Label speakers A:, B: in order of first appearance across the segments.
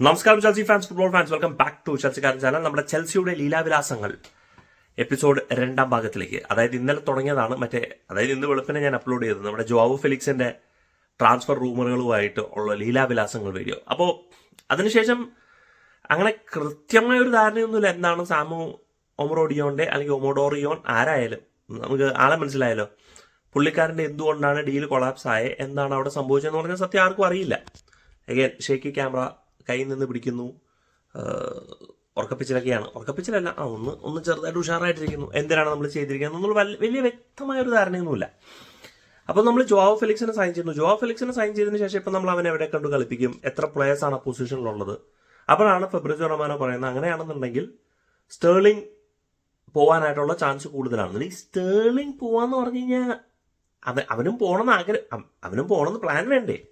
A: നമസ്കാരം Chelsea fans football fans welcome back to ചെൽസിക്കാരൻ channel നമ്മുടെ ചെൽസിയുടെ ലീലാവിലാസങ്ങൾ എപ്പിസോഡ് രണ്ടാം ഭാഗത്തിലേക്ക്. അതായത് ഇന്നലെ തുടങ്ങിയതാണ് മറ്റേ അതായത് ഇന്ന് വെളുപ്പിനെ ഞാൻ അപ്ലോഡ് ചെയ്തത്. നമ്മുടെ ജോവു ഫെലിക്സിന്റെ ട്രാൻസ്ഫർ റൂമറുകളുമായിട്ട് ഉള്ള ലീലാവിലാസങ്ങൾ വീഡിയോ അപ്പോൾ അതിനുശേഷം അങ്ങനെ കൃത്യമായ ഒരു ധാരണയൊന്നുമില്ല എന്താണ് സാമു ഒമറോഡിയോന്റെ അല്ലെങ്കിൽ ഒമോഡോറിയോൺ ആരായാലും. നമുക്ക് ആളെ മനസ്സിലായല്ലോ. പുള്ളിക്കാരന്റെ എന്തുകൊണ്ടാണ് ഡീൽ കൊളാപ്സ് ആയത് എന്താണ് അവിടെ സംഭവിച്ചതെന്ന് പറഞ്ഞാൽ സത്യം ആർക്കും അറിയില്ല. അഗൈൻ ഷേക്കി ക്യാമറ കയ്യിൽ നിന്ന് പിടിക്കുന്നു ഉറക്കപ്പിച്ചിലൊക്കെയാണ്. ഉറക്കപ്പിച്ചിലല്ല ആ ഒന്ന് ഒന്ന് ചെറുതായിട്ട് ഉഷാറായിട്ടിരിക്കുന്നു. എന്തിനാണ് നമ്മൾ ചെയ്തിരിക്കുന്നത് നമ്മൾ വലിയ വ്യക്തമായ ഒരു ധാരണയൊന്നുമില്ല. അപ്പോൾ നമ്മൾ ജോവാ ഫെലിക്സിനെ സൈൻ ചെയ്യുന്നു. ജോവാ ഫെലിക്സിനെ സൈൻ ചെയ്തതിന് ശേഷം ഇപ്പം നമ്മൾ അവനെ എവിടെ കണ്ടു കളിപ്പിക്കും? എത്ര പ്ലേയേഴ്സ് ആണ് പൊസിഷനിലുള്ളത് അപ്പോഴാണ് ഫെബ്രുവരി റൊമാനോ പറയുന്നത് അങ്ങനെയാണെന്നുണ്ടെങ്കിൽ സ്റ്റേർലിംഗ് പോവാനായിട്ടുള്ള ചാൻസ് കൂടുതലാണ്. ഈ സ്റ്റേർലിംഗ് പോവാന്ന് പറഞ്ഞു കഴിഞ്ഞാൽ അവൻ അവനും പോകണമെന്ന് ആഗ്രഹം അവ- അവനും പോകണമെന്ന് പ്ലാൻ വേണ്ടേ?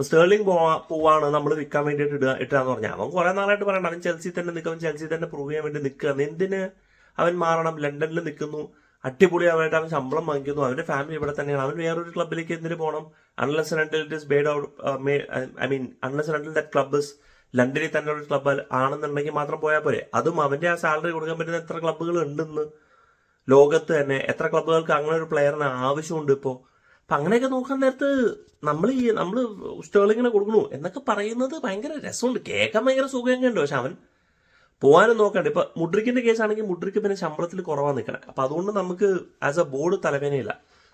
A: ഇപ്പൊ സ്റ്റേർലിംഗ് പോവാ പോവാണ് നമ്മൾ വിൽക്കാൻ വേണ്ടിയിട്ട് ഇടുക ഇട്ടാന്ന് പറഞ്ഞാൽ അവൻ കുറെ നാളായിട്ട് പറയണം അവൻ ചെൽസി തന്നെ നിൽക്കും ചെൽസി തന്നെ പ്രൂവ് ചെയ്യാൻ വേണ്ടി നിൽക്കുക എന്തിന് അവൻ മാറണം? ലണ്ടനിൽ നിൽക്കുന്നു. അടിപൊളിയായിട്ട് അവൻ ശമ്പളം വാങ്ങിക്കുന്നു. അവന്റെ ഫാമിലി ഇവിടെ തന്നെയാണ്. അവൻ വേറൊരു ക്ലബിലേക്ക് എന്തിനു പോകണം അൺലെസ് രണ്ടിൽ it is bad out I mean unless രണ്ടിൽ ദ ക്ലബ് ലണ്ടനിൽ തന്നെ ഒരു ക്ലബ് ആണെന്നുണ്ടെങ്കിൽ മാത്രം പോയാൽ പോരെ. അതും അവന്റെ ആ സാലറി കൊടുക്കാൻ പറ്റുന്ന എത്ര ക്ലബ്ബുകൾ ഉണ്ടെന്ന് ലോകത്ത് തന്നെ. എത്ര ക്ലബ്ബുകൾക്ക് അങ്ങനെ ഒരു പ്ലെയറിന് ആവശ്യമുണ്ട് ഇപ്പോൾ അപ്പൊ അങ്ങനെയൊക്കെ നോക്കാൻ നേരത്ത് നമ്മൾ ഈ നമ്മൾ സ്റ്റേളിങ്ങിനെ കൊടുക്കണു. എന്നൊക്കെ പറയുന്നത് ഭയങ്കര രസമുണ്ട്. കേൾക്കാൻ ഭയങ്കര സുഖമൊക്കെ ഉണ്ട്. പക്ഷെ അവൻ പോകാനും നോക്കണ്ട. ഇപ്പൊ മുഡ്രിക്കിന്റെ കേസാണെങ്കിൽ മുഡ്രിക്ക് പിന്നെ ശമ്പളത്തിൽ കുറവാണ് നിൽക്കണം അപ്പൊ അതുകൊണ്ട് നമുക്ക് ആസ് എ ബോർഡ് തലവേനയില്ല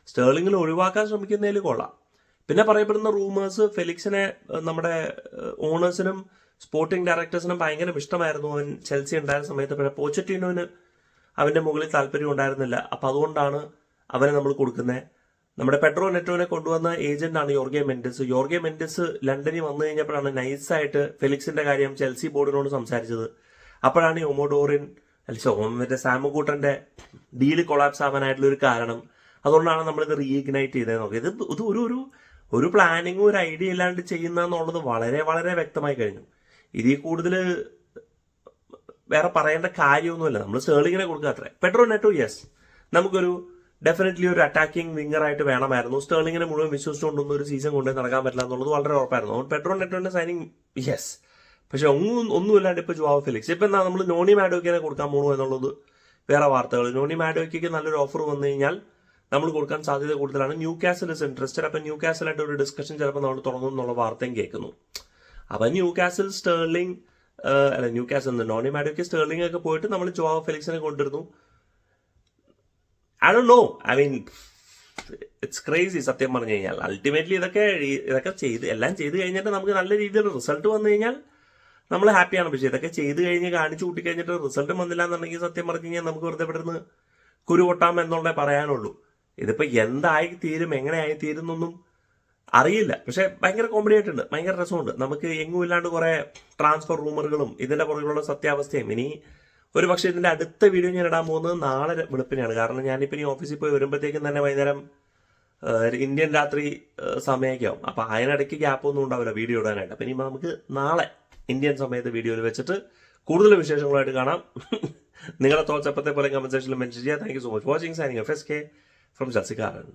A: സ്റ്റേളിങ്ങിൽ ഒഴിവാക്കാൻ ശ്രമിക്കുന്നതിൽ കൊള്ളാം. പിന്നെ പറയപ്പെടുന്ന റൂമേഴ്സ് ഫെലിക്സിനെ നമ്മുടെ ഓണേഴ്സിനും സ്പോർട്ടിംഗ് ഡയറക്ടേഴ്സിനും ഭയങ്കര ഇഷ്ടമായിരുന്നു. അവൻ ചെൽസി ഉണ്ടായിരുന്ന സമയത്ത്. പിന്നെ പോച്ചറ്റീനോന് അവന്റെ മുകളിൽ താല്പര്യം ഉണ്ടായിരുന്നില്ല. അപ്പൊ അതുകൊണ്ടാണ് അവനെ നമ്മൾ കൊടുക്കുന്നത് നമ്മുടെ പെട്രോ നെറ്റോനെ കൊണ്ടുവന്ന ഏജന്റാണ് യോർഗെ മെൻഡസ്. യോർഗെ മെൻഡസ് ലണ്ടനിൽ വന്നു കഴിഞ്ഞപ്പോഴാണ് നൈസായിട്ട് ഫെലിക്സിന്റെ കാര്യം ചെൽസി ബോർഡിനോട് സംസാരിച്ചത്. അപ്പോഴാണ് ഒമോഡോറിൻ അല്ല മറ്റേ സാമുകൂട്ടന്റെ ഡീൽ കൊളാപ്സ് ആവാനായിട്ടുള്ള ഒരു കാരണം. അതുകൊണ്ടാണ് നമ്മളിത് റീഇഗ്നൈറ്റ് ചെയ്തത് നോക്കി ഇത് ഒരു ഒരു ഒരു പ്ലാനിങ്ങും ഒരു ഐഡിയ ഇല്ലാണ്ട് ചെയ്യുന്ന എന്നുള്ളത് വളരെ വളരെ വ്യക്തമായി കഴിഞ്ഞു. ഇതിൽ കൂടുതൽ വേറെ പറയേണ്ട കാര്യമൊന്നുമില്ല. നമ്മൾ സ്റ്റേളിങ്ങിനെ കൊടുക്കുക അത്രേ. Pedro Neto? യെസ് നമുക്കൊരു ഡെഫിനറ്റ്ലി ഒരു അറ്റാക്കിംഗ് വിങ്ങർ ആയിട്ട് വേണമായിരുന്നു. സ്റ്റേളിങ്ങിനെ മുഴുവൻ വിശ്വസിച്ചുകൊണ്ടൊന്നും ഒരു സീസൺ കൊണ്ട് നടക്കാൻ പറ്റില്ല എന്നുള്ളത് വളരെ ഉറപ്പായിരുന്നു. അതുകൊണ്ട് പെട്രോ നെറ്റോന്റെ സൈനിങ് യെസ് പക്ഷെ ഒന്നും ഒന്നുമില്ലാണ്ട് ഇപ്പൊ ജോവാ ഫിലിക്സ് ഇപ്പൊ എന്താ നമ്മൾ നോണി മാഡോക്കിനെ കൊടുക്കാൻ പോകണു എന്നുള്ളത് വേറെ വാർത്തകൾ. നോണി മാഡോക്കിക്ക് നല്ലൊരു ഓഫർ വന്നു കഴിഞ്ഞാൽ നമ്മൾ കൊടുക്കാൻ സാധ്യത കൂടുതലാണ്. ന്യൂ കാസൽ ഇസ് ഇൻട്രസ്റ്റഡ് അപ്പൊ ന്യൂ കാസലായിട്ട് ഒരു ഡിസ്കഷൻ ചിലപ്പോൾ നമ്മൾ തുടങ്ങും എന്നുള്ള വാർത്തയും കേൾക്കുന്നു. അപ്പൊ ന്യൂ കാസൽ സ്റ്റേർലിംഗ് അല്ല Newcastle Noni Madueke Sterling ഒക്കെ പോയിട്ട് നമ്മൾ ജോവാ ഫെലിക്സിനെ കൊണ്ടിരുന്നു I do know I mean it's crazy സത്യം പറഞ്ഞു കഴിഞ്ഞാൽ. അൾട്ടിമേറ്റ്ലി ഇതൊക്കെ ഇതൊക്കെ ചെയ്ത് എല്ലാം ചെയ്ത് കഴിഞ്ഞിട്ട് നമുക്ക് നല്ല രീതിയിൽ റിസൾട്ട് വന്നു കഴിഞ്ഞാൽ നമ്മൾ ഹാപ്പിയാണ് പക്ഷേ ഇതൊക്കെ ചെയ്ത് കഴിഞ്ഞ് കാണിച്ചു കൂട്ടി കഴിഞ്ഞിട്ട് റിസൾട്ട് വന്നില്ല എന്നുണ്ടെങ്കിൽ സത്യം പറഞ്ഞു കഴിഞ്ഞാൽ നമുക്ക് വെറുതെ ഇവിടെ നിന്ന് കുരുകൊട്ടാം എന്നുള്ളേ പറയാനുള്ളൂ. ഇതിപ്പോൾ എന്തായി തീരും എങ്ങനെ ആയി തീരും എന്നൊന്നും അറിയില്ല. പക്ഷെ ഭയങ്കര കോമഡി ആയിട്ടുണ്ട്. ഭയങ്കര രസമുണ്ട്. നമുക്ക് എങ്ങുമില്ലാണ്ട് കുറെ ട്രാൻസ്ഫർ റൂമറുകളും ഇതിന്റെ പുറകിലുള്ള സത്യാവസ്ഥയും. ഇനി ഒരു പക്ഷേ ഇതിന്റെ അടുത്ത വീഡിയോ ഞാൻ ഇടാൻ പോകുന്നത് നാളെ വെളുപ്പിനെയാണ്. കാരണം ഞാനിപ്പോ ഈ ഓഫീസിൽ പോയി വരുമ്പോഴത്തേക്കും തന്നെ വൈകുന്നേരം ഇന്ത്യൻ രാത്രി സമയമൊക്കെ ആവും. അപ്പൊ അതിനിടയ്ക്ക് ഗ്യാപ്പ് ഒന്നും ഉണ്ടാവില്ല വീഡിയോ ഇടാനായിട്ട്. അപ്പൊ ഇനി നമുക്ക് നാളെ ഇന്ത്യൻ സമയത്ത് വീഡിയോയിൽ വെച്ചിട്ട് കൂടുതൽ വിശേഷങ്ങളായിട്ട് കാണാം. നിങ്ങളുടെ തോട്ട്സ് അപ്പത്തെ പോലെ കമന്റ് സെക്ഷനിൽ മെൻഷൻ ചെയ്യാം. Thank you so much watching signing F S K from ചർച്ചിക്കാരൻ